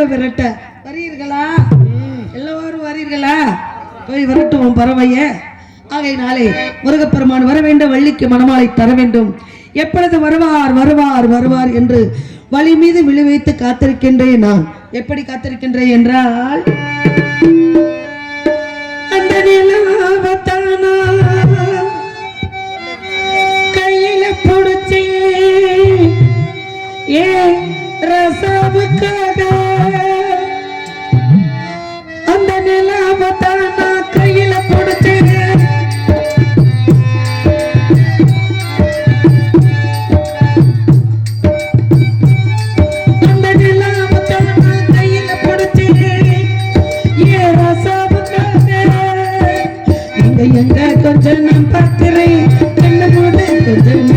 பறவை விரட்ட. வரீர்களா? எல்லோரும் வரீர்களா? போய் விரட்டுவோம் பறவைய. ஆகையினாலே முருகப்பெருமான் வர வேண்டும் வள்ளிக்கு மணமாலை தர வேண்டும். எப்பொழுது வருவார் வருவார் வருவார் என்று வழி மீது விழுவைத்து காத்திருக்கின்றேன் நான். எப்படி காத்திருக்கின்றேன் என்றால் அந்த நிலாவத்தானா? கையில பிடிச்சி ஏ ரசாவுக்கு என்ற எங்க கொஞ்சம் நான் பார்க்கிறேன் கண்ணு மூடு கொஞ்சம்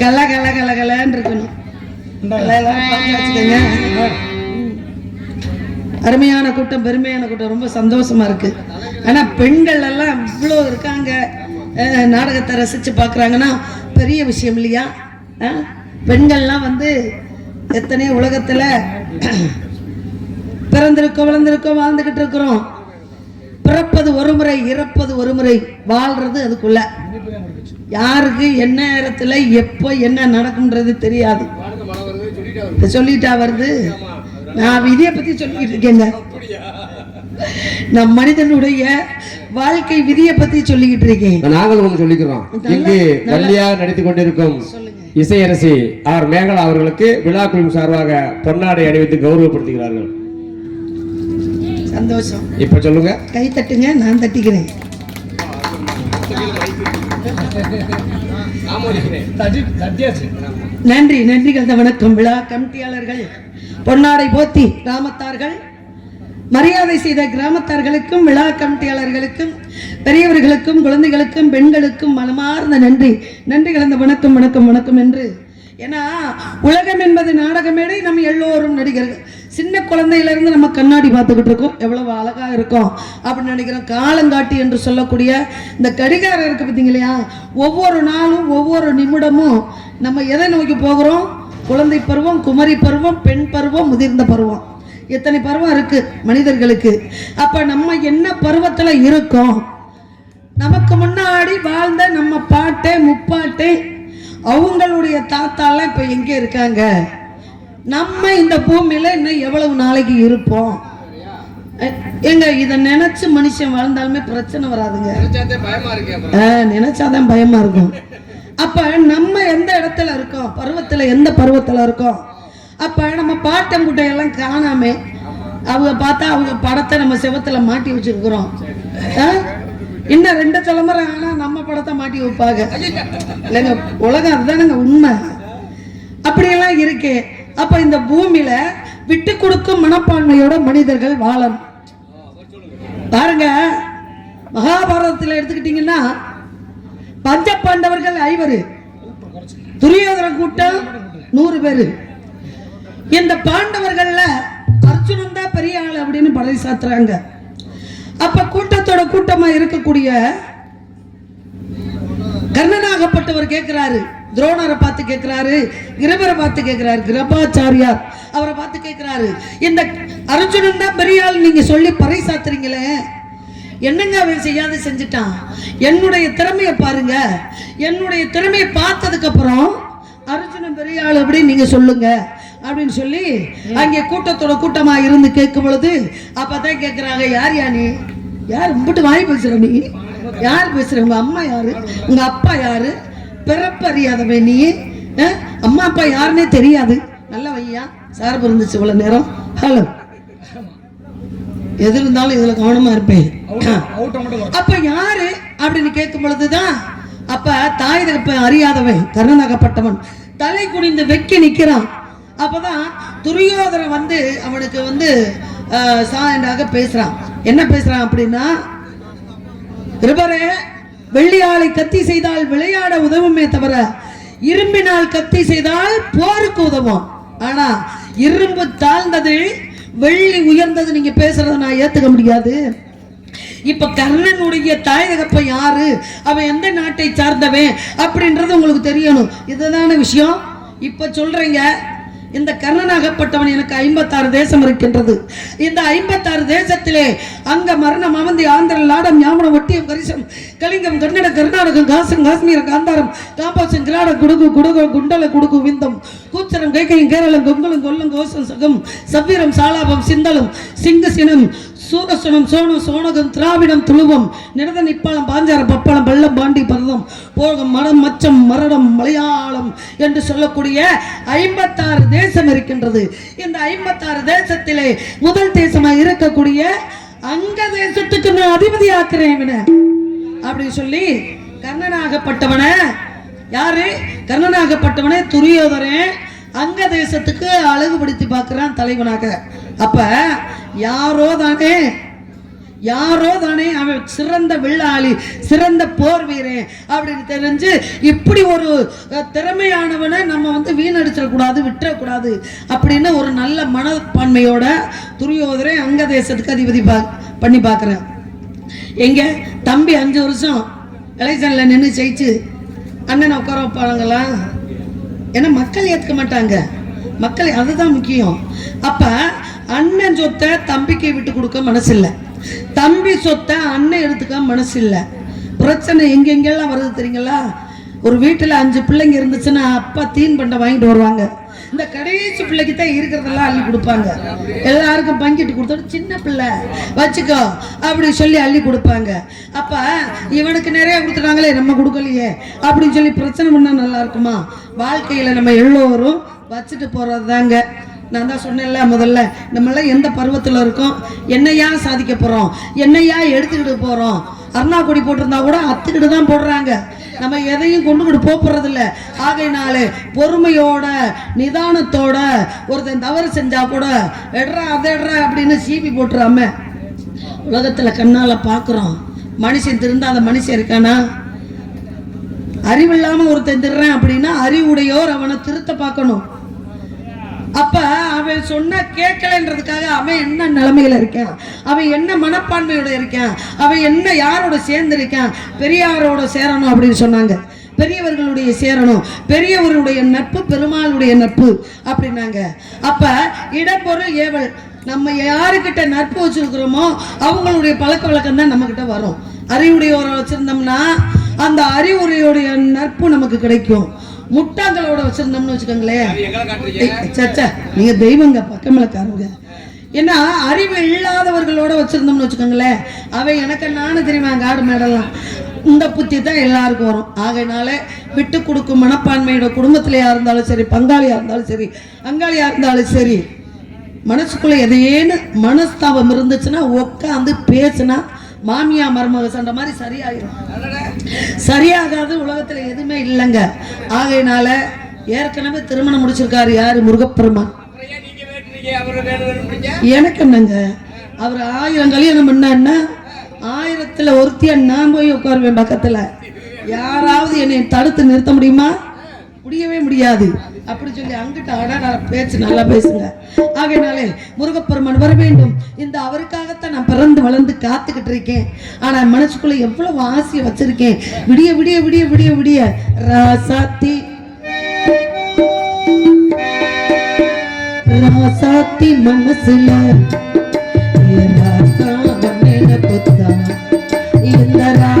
கல கல கல கலன்னு இருக்கணும் வச்சுக்கோங்க. அருமையான கூட்டம் பெருமையான கூட்டம். ரொம்ப சந்தோஷமா இருக்கு. ஆனா பெண்கள் எல்லாம் இவ்வளோ இருக்காங்க. நாடகத்தை ரசிச்சு பாக்குறாங்கன்னா பெரிய விஷயம் இல்லையா? அஹ், பெண்கள்லாம் வந்து எத்தனையோ உலகத்துல பிறந்திருக்கோம் வளர்ந்திருக்கோம் வாழ்ந்துகிட்டு இருக்கிறோம். பிறப்பது ஒரு முறை இறப்பது ஒரு முறை வாழ்றது அதுக்குள்ள. யாருக்கு என்ன நேரத்துல எப்போ என்ன நடக்கும்ன்றது தெரியாது. சொல்லிட்டா வருது. நான் விதியை பத்தி சொல்லிட்டு இருக்கேங்க. நான் மனிதனுடைய வாழ்க்கை விதியை பத்தி சொல்லிக்கிட்டு இருக்கேன். நாங்கள் ஒன்று சொல்லிக்கிறோம். இங்கு வள்ளியாக நடித்துக் கொண்டிருக்கும் இசையரசி ஆர் மேகலா அவர்களுக்கு விழா குழுவின் சார்பாக பொன்னாடை அணிவித்து கௌரவப்படுத்துகிறார்கள். சந்தோஷம். இப்ப சொல்லுங்க. கை தட்டுங்க நான் தட்டிக்கிறேன். நன்றி நன்றி கலந்த வணக்கம். விழா கமிட்டியாளர்கள் பொன்னாடை போத்தி கிராமத்தார்கள் மரியாதை செய்த கிராமத்தார்களுக்கும் விழா கமிட்டியாளர்களுக்கும் பெரியவர்களுக்கும் குழந்தைகளுக்கும் பெண்களுக்கும் மனமார்ந்த நன்றி. நன்றி கலந்த வணக்கம் வணக்கம் வணக்கம் என்று. ஏன்னா உலகம் என்பது நாடகமேடை நம்ம எல்லோரும் நடிகர்கள். சின்ன குழந்தையிலேருந்து நம்ம கண்ணாடி பார்த்துக்கிட்டு இருக்கோம். எவ்வளவு அழகாக இருக்கும் அப்படின்னு நினைக்கிறோம். காலங்காட்டி என்று சொல்லக்கூடிய இந்த கடிகாரம் இருக்கு பார்த்தீங்களா ஒவ்வொரு நாளும் ஒவ்வொரு நிமிடமும் நம்ம எதை நோக்கி போகிறோம்? குழந்தை பருவம் குமரி பருவம் பெண் பருவம் முதிர்ந்த பருவம். எத்தனை பருவம் இருக்கு மனிதர்களுக்கு? அப்ப நம்ம என்ன பருவத்துல இருக்கோம்? நமக்கு முன்னாடி வாழ்ந்த நம்ம பாட்டே முப்பாட்டே அவங்களுடைய தாத்தாலாம் இப்ப எங்க இருக்காங்க? நம்ம இந்த பூமியில இன்னும் எவ்வளவு நாளைக்கு இருப்போம்? ஏங்க இத நினைச்சு மனுஷன் வாழ்ந்தாலுமே பிரச்சனை வராதுங்க. நினைச்சாதான் பயமா இருக்கும். அப்ப நம்ம எந்த இடத்துல இருக்கோம்? பருவத்துல எந்த பருவத்துல இருக்கோம்? அப்போ நம்ம பாட்டம் எல்லாம் காணாம அவங்க பார்த்தா அவங்க படத்தை நம்ம சிவத்தில் மாட்டி வச்சிருக்கிறோம். இன்னும் ரெண்டு தலைமுறை ஆனால் நம்ம படத்தை மாட்டி வைப்பாங்க. இல்லைங்க உலகம் அதுதானுங்க உண்மை. அப்படியெல்லாம் இருக்கு. அப்போ இந்த பூமியில விட்டு கொடுக்கும் மனப்பான்மையோட மனிதர்கள் வாழணும். பாருங்க மகாபாரதத்தில் எடுத்துக்கிட்டீங்கன்னா பஞ்ச பாண்டவர்கள் ஐவர். துரியோதன கூட்டம் நூறு பேர். இந்த பாண்டவர்கள்ல அர்ஜுனன் தான் பெரிய ஆள் அப்படின்னு படை சாத்துறாங்க. அப்ப கூட்டத்தோட கூட்டமா இருக்கக்கூடிய கர்ணனாகப்பட்டவர் கேட்கிறாரு துரோணரை பார்த்து கேட்கிறாரு கிரபரை பார்த்து கேட்கிறாரு கிரபாச்சாரியார் அவரை பார்த்து கேட்கிறாரு இந்த அர்ஜுனன் தான் பெரிய ஆள் நீங்க சொல்லி பறைசாத்துறீங்களே என்னங்க அவன் செய்யாத செஞ்சுட்டான்? என்னுடைய திறமையை பாருங்க. என்னுடைய திறமையை பார்த்ததுக்கு அப்புறம் அர்ஜுனன் பெரிய ஆள் அப்படின்னு நீங்க சொல்லுங்க. அப்படின்னு சொல்லி அங்கே கூட்டத்தோட கூட்டமா இருந்து கேட்கும் பொழுது அப்பதான் கேட்கிறாங்க யார் யா நீ? யார்? உம்பிட்டு வாய் பேசுற நீ? யார் பேசுற? உங்க அம்மா யாரு? உங்க அப்பா யாரு? பிறப்பறியாதவன் நீ? அம்மா அப்பா யாருன்னே தெரியாது. நல்ல வையா சார்பு இருந்துச்சு இவ்வளவு நேரம். ஹலோ. எது இருந்தாலும் இதுல கவனமா இருப்பேன். அப்ப யாரு? அப்படின்னு கேட்கும் பொழுதுதான் அப்ப தாய் தகப்ப அறியாதவன் கர்ணனாகப்பட்டவன் தலை குனிந்து வெக்கி நிக்கிறான். அப்பதான் துரியோதனன் வந்து அவனுக்கு வந்து சாயண்டாக பேசுறான். என்ன பேசுறான் அப்படின்னா கிருபரே வெள்ளியாளை கத்தி செய்தால் விளையாட உதவுமே தவிர இரும்பினால் கத்தி செய்தால் போருக்கு உதவும். ஆனா இரும்பு தாழ்ந்தது வெள்ளி உயர்ந்தது நீங்க பேசுறத நான் ஏத்துக்க முடியாது. இப்ப கர்ணனுடைய தாய் தகப்ப யாரு? அவன் எந்த நாட்டை சார்ந்தவன்? அப்படின்றது உங்களுக்கு தெரியணும். இதுதான விஷயம். இப்ப சொல்றீங்க இந்த கர்ணனாகப்பட்டவன் எனக்கு ஐம்பத்தாறு தேசம் இருக்கின்றது. இந்த ஐம்பத்தாறு தேசத்திலே அங்க மரணம் அமந்தி ஆந்திர லாடம் ஞாபகம் ஒட்டியம் கரிசம் கலிங்கம் கன்னட கர்நாடகம் காசம் காஷ்மீர காந்தாரம் காம்பாசம் கிராட குடுகு குடுகு குண்டல குடுகு விந்தம் கூச்சரம் கைகையும் கேரளம் கொங்குலம் கொல்லம் கோசம் சகம் சவ்வீரம் சாலாபம் சிந்தலம் சிங்கசினம் சூரசனம் சோனம் சோனகம் திராவிடம் துளுவம் நிறத நிப்பாளம் பாஞ்சார பப்பாளம் பள்ளம் பாண்டி பரதம் போகம் மரம் மச்சம் மரணம் மலையாளம் என்று சொல்லக்கூடிய ஐம்பத்தாறு தேசம் இருக்கின்றது. இந்த ஐம்பத்தாறு தேசத்திலே முதல் தேசமாக இருக்கக்கூடிய அங்க தேசத்துக்கு நான் அதிபதி ஆக்குறேன் அப்படின்னு அப்படி சொல்லி கர்ணனாகப்பட்டவன யாரு? கர்ணனாகப்பட்டவனே துரியோதரன் அங்க தேசத்துக்கு அழகுபடுத்தி பார்க்கிறான் தலைவனாக. அப்ப யாரோ தானே யாரோ தானே அவன் சிறந்த வில்லாளி சிறந்த போர் வீரன் அப்படின்னு தெரிஞ்சு இப்படி ஒரு திறமையானவனை நம்ம வந்து வீணடிச்சிடக்கூடாது விட்டுறக்கூடாது அப்படின்னு ஒரு நல்ல மனப்பான்மையோட துரியோதரை அங்க தேசத்துக்கு அதிபதி பா பண்ணி பார்க்குறேன் எங்க தம்பி அஞ்சு வருஷம் எலெக்ஷனில் நின்று ஜெயிச்சு அண்ணனை உட்கார வைப்பாங்களா? ஏன்னா மக்கள் ஏற்றுக்க மாட்டாங்க. மக்கள் அதுதான் முக்கியம். அப்போ அண்ணன் சொத்தை தம்பிக்கு விட்டு கொடுக்க மனசு தம்பி சொத்தை அண்ணன் எடுத்துக்க மனசு இல்ல பிரச்சனை எங்கெங்கெல்லாம் வருது தெரியுங்களா? ஒரு வீட்டுல அஞ்சு பிள்ளைங்க இருந்துச்சுன்னா அப்பா தீன் பண்டை வாங்கிட்டு வருவாங்க. இந்த கடைசி பிள்ளைக்கு தான் இருக்கிறதெல்லாம் அள்ளி கொடுப்பாங்க. எல்லாருக்கும் பங்கிட்டு கொடுத்தோட சின்ன பிள்ளை. வச்சுக்கோ அப்படி சொல்லி அள்ளி கொடுப்பாங்க. அப்ப இவனுக்கு நிறைய கொடுத்துட்டாங்களே நம்ம கொடுக்கலையே. அப்படின்னு சொல்லி பிரச்சனை பண்ணால் நல்லா இருக்குமா? வாழ்க்கையில நம்ம எல்லோரும் வச்சுட்டு போகிறது தாங்க நான் தான் சொன்னேன்ல முதல்ல. நம்மளாம் எந்த பருவத்தில் இருக்கோம்? என்னையா சாதிக்க போகிறோம் என்னையா எடுத்துக்கிட்டு போகிறோம் அருணா கொடி போட்டிருந்தா கூட அத்துக்கிட்டு தான் போடுறாங்க. நம்ம எதையும் கொண்டுகிட்டு போறது இல்ல ஆகையினாலே பொறுமையோட நிதானத்தோட ஒருத்தன் தவறு செஞ்சா கூட எட்ரா அதை அப்படின்னு சீபி போட்டுறாம உலகத்தில் கண்ணால் பார்க்குறோம் மனுஷன் திருந்தாத மனுஷன் இருக்கானா? அறிவில்லாமல் ஒருத்தன் திருறேன் அப்படின்னா அறிவுடையோர் அவனை திருத்த பார்க்கணும். அப்ப அவன் சொன்ன கேட்கலன்றதுக்காக அவன் என்ன நிலைமையில இருக்கான் அவன் என்ன மனப்பான்மையோட இருக்கான் அவன் என்ன யாரோட சேர்ந்து இருக்கான் பெரியாரோட சேரணும் அப்படின்னு சொன்னாங்க. பெரியவர்களுடைய சேரணும். பெரியவருடைய நட்பு பெருமாளுடைய நட்பு அப்படின்னாங்க. அப்ப இடம்பொருள் ஏவல். நம்ம யாருக்கிட்ட நட்பு வச்சிருக்கிறோமோ அவங்களுடைய பழக்க வழக்கம் தான் நம்ம கிட்ட வரும். அறிவுடையோரை வச்சிருந்தோம்னா அந்த அறிவுரையுடைய நட்பு நமக்கு கிடைக்கும். முட்டாங்களோட வச்சிருந்தோம்னு வச்சுக்கோங்களேன். சச்சா நீங்க தெய்வங்க பக்கமலக்காரங்க. ஏன்னா அறிவு இல்லாதவர்களோட வச்சிருந்தோம்னு வச்சுக்கோங்களேன். அவன் எனக்கு நானும் தெரியுமா காடு மேடெல்லாம்? இந்த புத்தி தான் எல்லாருக்கும் வரும். ஆகையினால விட்டு கொடுக்கும் மனப்பான்மையோட குடும்பத்திலையா இருந்தாலும் சரி பங்காளியா இருந்தாலும் சரி அங்காளியா இருந்தாலும் சரி மனசுக்குள்ள எதையேன்னு மனஸ்தாபம் இருந்துச்சுன்னா உட்காந்து பேசுனா மாமியா மருமக சண்டை மாதிரி சரியாயிரும். சரியாகாது உலகத்தில் எதுவுமே இல்லைங்க. ஆகையினால ஏற்கனவே திருமணம் முடிச்சிருக்காரு யாரு? முருகப்பெருமான். எனக்கு என்னங்க? அவர் ஆயிரம் கல்யாணம் பண்ணான்னா ஆயிரத்துல ஒருத்தியா நான் போய் உட்காருவேன் பக்கத்துல. யாராவது என்னை தடுத்து நிறுத்த முடியுமா? முடியவே முடியாது. அப்படி சொல்லி அங்கிட்ட அட பேச்சு நல்லா பேசுங்க. ஆகையினாலே முருகப்பெருமான் வர வேண்டும். இந்த அவருக்காகத்தான் நான் பிறந்து வளர்ந்து காத்துக்கிட்டு இருக்கேன். ஆனா மனசுக்குள்ள எவ்வளவு ஆசையை வச்சிருக்கேன். விடிய விடிய விடிய விடிய விடிய. ராசாத்தி. ராசாத்தி மனசுல. ராசா பொத்தா. இந்த ரா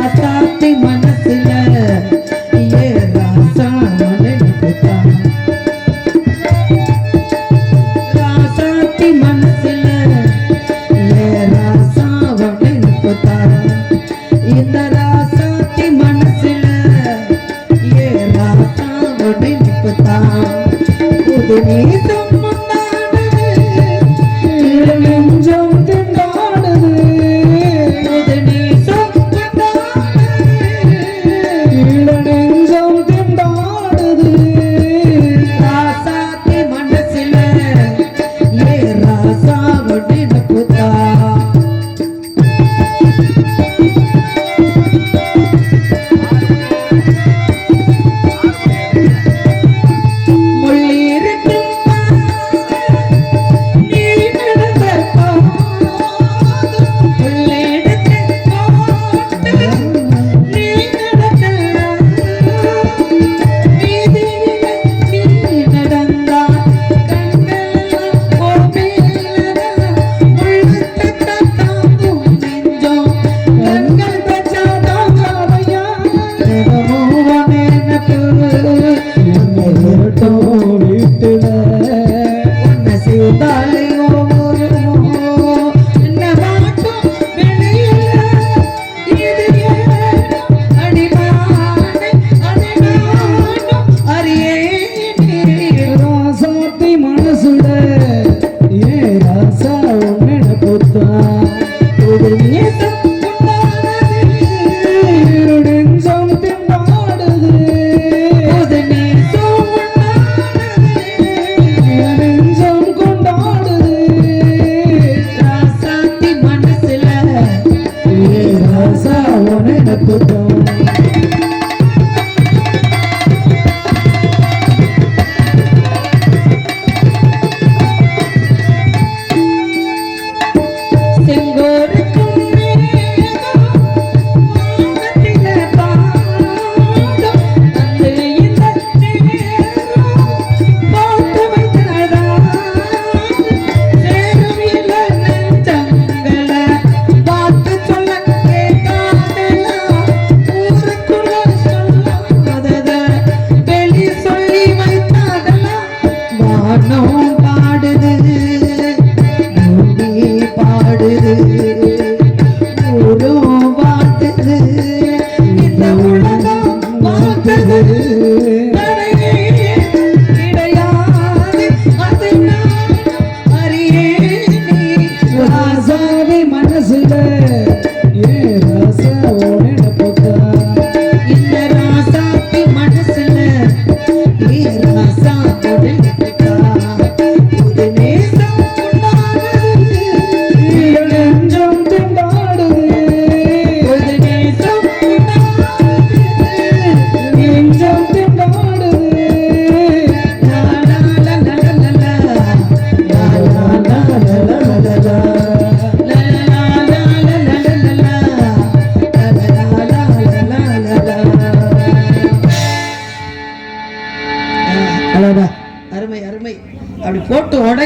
வானம் பாடுது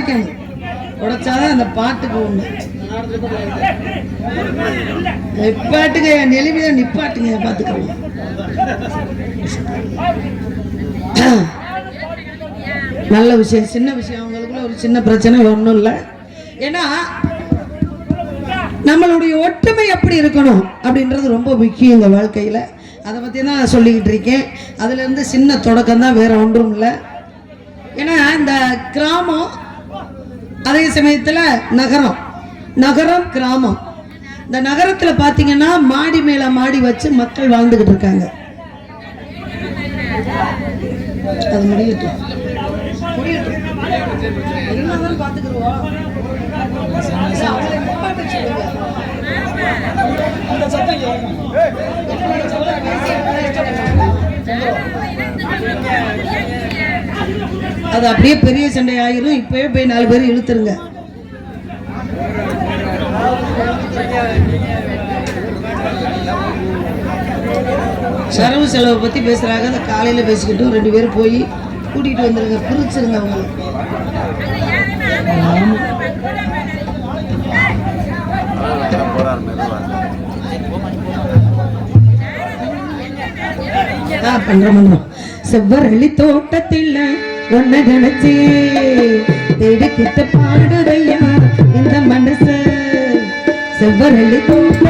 உடைக்கணும் உடைச்சாதான் அந்த பாட்டுக்கு ஒண்ணு. நிப்பாட்டுங்க என் நிலைமையை நிப்பாட்டுங்க பார்த்துக்கலாம் நல்ல விஷயம் சின்ன விஷயம். அவங்களுக்குள்ள ஒரு சின்ன பிரச்சனை ஒன்றும் இல்லை. ஏன்னா நம்மளுடைய ஒற்றுமை எப்படி இருக்கணும் அப்படின்றது ரொம்ப முக்கியம் இந்த வாழ்க்கையில். அதை பற்றி தான் சொல்லிக்கிட்டு இருக்கேன். அதுலேருந்து சின்ன தொடக்கம் தான் வேறு ஒன்றும் இல்லை. ஏன்னா இந்த கிராமம் அதே சமயத்தில் நகரம் நகரம் கிராமம். இந்த நகரத்தில் பார்த்தீங்கன்னா மாடி மேலே மாடி வச்சு மக்கள் வாழ்ந்துக்கிட்டு இருக்காங்க. அது முடியட்டும். முடியட்டும் பார்த்துக்கிடுவோம் அது அப்படியே பெரிய சண்டை ஆயிரும் இப்பவே போய் நாலு பேர் இழுத்துருங்க. சரவு செலவை பத்தி பேசுறாங்க. அந்த காலையில பேசிக்கிட்டும் ரெண்டு பேரும் போய் கூட்டிட்டு வந்துருங்க. பிரிச்சிருங்க அவங்க ஆ, பண்ணுறோம் பண்ணுறோம் செவ்வரளி தோட்டத்தில் ஒன்ன நினைச்சு தேடி கிட்ட பாடுதையா இந்த மனசு. செவ்வரளி தோட்டம்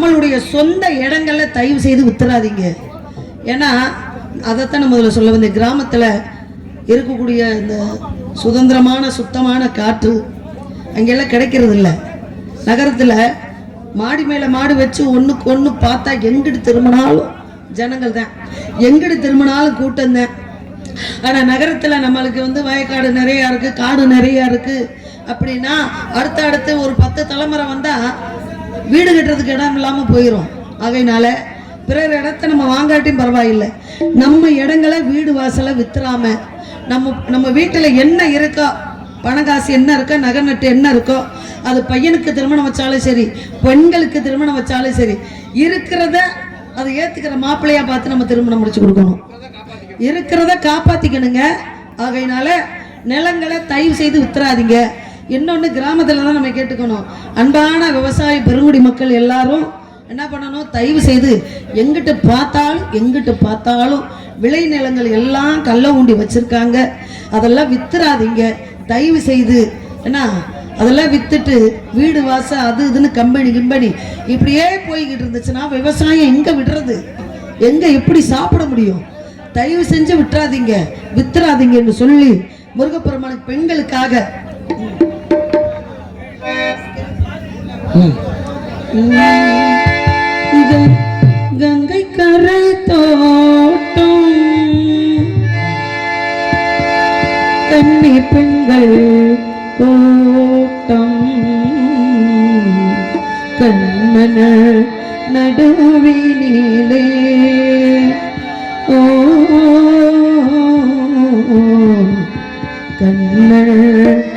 நம்மளுடைய சொந்த இடங்களில் தயவு செய்து வித்துறாதீங்க ஏன்னா அதைத்தான் நம்ம முதல்ல சொல்ல வந்தேன். கிராமத்தில் இருக்கக்கூடிய இந்த சுதந்திரமான சுத்தமான காற்று அங்கெல்லாம் கிடைக்கிறது இல்லை நகரத்தில் மாடி மேலே மாடு வச்சு ஒன்றுக்கு ஒன்று பார்த்தா எங்கிட்டு திரும்பினாலும் ஜனங்கள் தான். எங்கிட்டு திரும்பினாலும் கூட்டம் தான். ஆனால் நகரத்தில் நம்மளுக்கு வந்து வயக்காடு நிறையா இருக்குது காடு நிறையா இருக்குது அப்படின்னா அடுத்த அடுத்து ஒரு பத்து தலைமுறை வந்தால் வீடு கட்டுறதுக்கு இடம் இல்லாமல் போயிடும் ஆகையினால பிறர் இடத்த நம்ம வாங்காட்டியும் பரவாயில்லை. நம்ம இடங்களை வீடு வாசலை வித்துறாம நம்ம நம்ம வீட்டில் என்ன இருக்கோ பண காசு என்ன இருக்கோ நகை நட்டு என்ன இருக்கோ அது பையனுக்கு திருமணம் வச்சாலும் சரி பெண்களுக்கு திருமணம் வச்சாலும் சரி இருக்கிறத அதை ஏற்றுக்கிற மாப்பிள்ளையா பார்த்து நம்ம திருமணம் முடிச்சு கொடுக்கணும். இருக்கிறத காப்பாற்றிக்கணுங்க ஆகையினால நிலங்களை தயவு செய்து வித்துறாதீங்க. இன்னொன்று கிராமத்தில் தான் நம்ம கேட்டுக்கணும். அன்பான விவசாய பெருங்குடி மக்கள் எல்லாரும் என்ன பண்ணணும்? தயவு செய்து எங்கிட்டு பார்த்தாலும் எங்கிட்டு பார்த்தாலும் விளை நிலங்கள் எல்லாம் கள்ள ஊண்டி வச்சுருக்காங்க. அதெல்லாம் வித்துறாதீங்க. தயவு செய்து என்ன? அதெல்லாம் வித்துட்டு வீடு வாசல் அது இதுன்னு கம்பெனி கிம்பெனி இப்படியே போய்கிட்டு இருந்துச்சுன்னா விவசாயம் எங்கே விடுறது? எங்கே எப்படி சாப்பிட முடியும்? தயவு செஞ்சு விட்டுறாதீங்க. வித்துறாதீங்கன்னு சொல்லி முருகப்பெருமானுக்கு பெண்களுக்காக கங்கை கரை தோட்டம் கன்னி பெண்கள் தோட்டம் கண்ணன நடுவினிலே ஓ கண்ணன்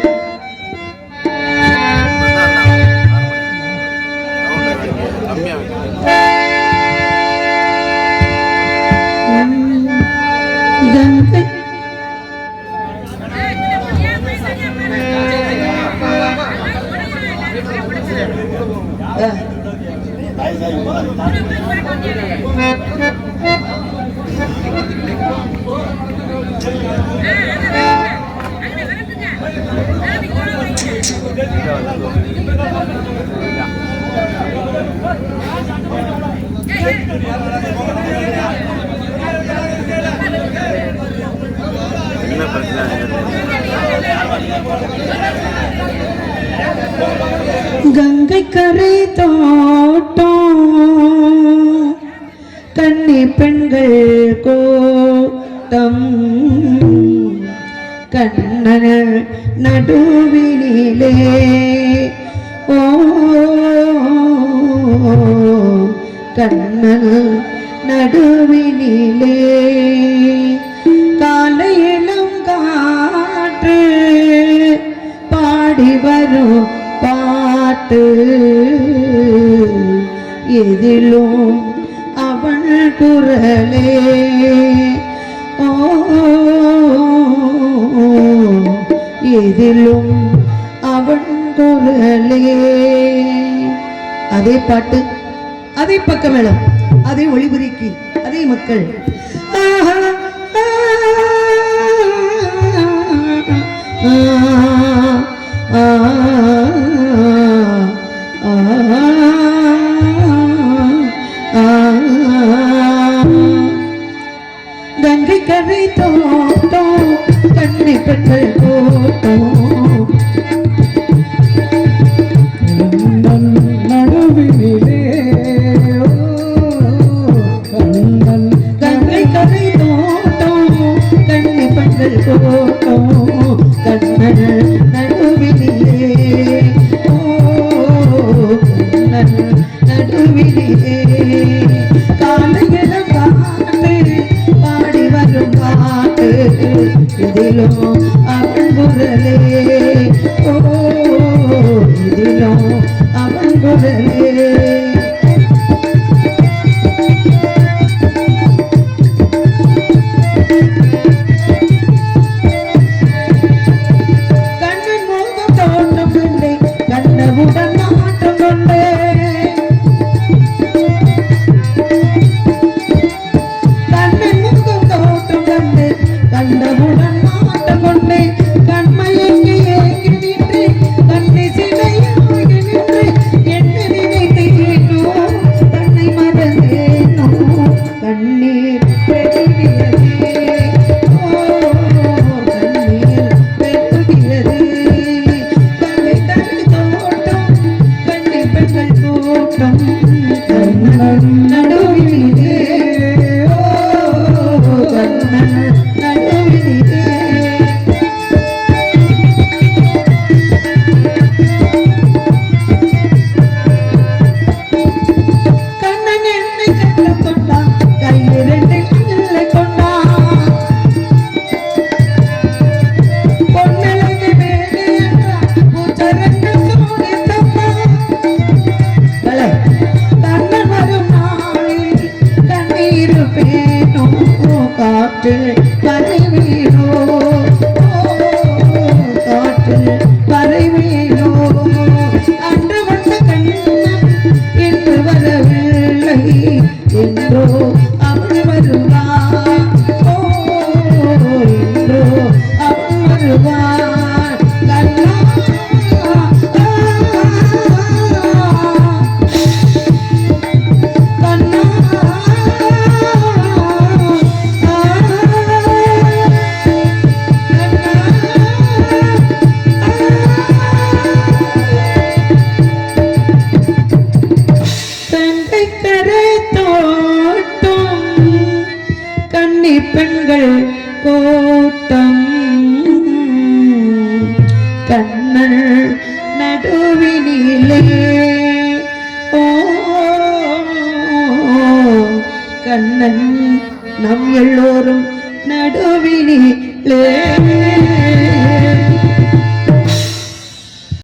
கன்னி பெண்கள் கோட்டம் கண்ணன நடுவினிலே. ஓ கண்ணன நடுவினிலே. காலையிலும் காற்று பாடி வரும் பாட்டு எதிலும் குரலே. ஓ எதிலும் அவன் குரலே. அதே பாட்டு அதே பக்க மேளம் அதே ஒளிபுரிக்கு அதே மக்கள். Hallelujah.